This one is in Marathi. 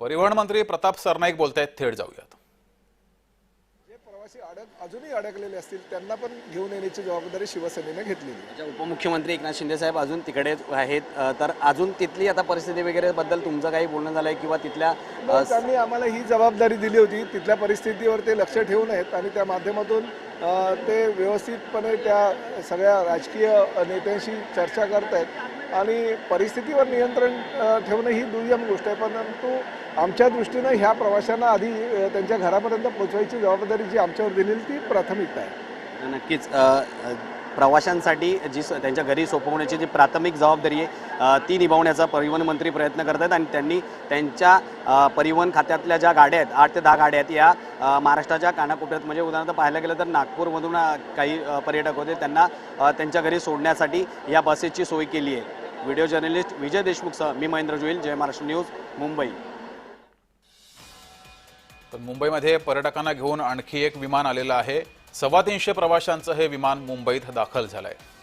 परिवहन मंत्री प्रताप सरनाईक बोलतायत थेट जाऊयात जे प्रवासी अडक अजूनही अडकलेले असतील त्यांना पण घेऊन येण्याची जबाबदारी शिवसेनेने घेतलेली आहे. अच्छा, उपमुख्यमंत्री एकनाथ शिंदे साहेब अजून तिकडे आहेत अ, तर अजून तिथली आता परिस्थिती वगैरे बद्दल तुमचं काही बोलणं झालंय किंवा तिथल्या अ, त्यांनी आम्हाला ही जबाबदारी दिली होती तिथल्या परिस्थितीवर ते लक्ष ठेवून आहेत आणि त्या माध्यमातून ते व्यवस्थितपणे त्या सगळ्या राजकीय नेत्यांशी चर्चा करत आहेत आणि परिस्थितीवर नियंत्रण ठेवणं ही दुय्यम गोष्ट आहे. परंतु आमच्या दृष्टीनं ह्या प्रवाशांना आधी त्यांच्या घरापर्यंत पोचवायची जबाबदारी जी आमच्यावर दिलेली ती प्राथमिकता आहे. नक्कीच. प्रवाशांसाठी जी स- त्यांच्या घरी सोपवण्याची जी प्राथमिक जबाबदारी आहे ती निभावण्याचा परिवहन मंत्री प्रयत्न करत आहेत आणि त्यांनी त्यांच्या परिवहन खात्यातल्या ज्या गाड्या आहेत आठ ते दहा गाड्या आहेत या महाराष्ट्राच्या कानाकोपऱ्यात. म्हणजे उदाहरणार्थ पाहायला गेलं तर नागपूरमधून काही पर्यटक होते. त्यांना त्यांच्या घरी सोडण्यासाठी या बसेसची सोय केली आहे. व्हिडिओ जर्नलिस्ट विजय देशमुखसह मी महेंद्र जोईल जय महाराष्ट्र न्यूज मुंबई. तर मुंबईमध्ये पर्यटकांना घेऊन आणखी एक विमान आलेलं आहे. सव्वा तीनशे प्रवाशांचं हे विमान मुंबईत दाखल झालं आहे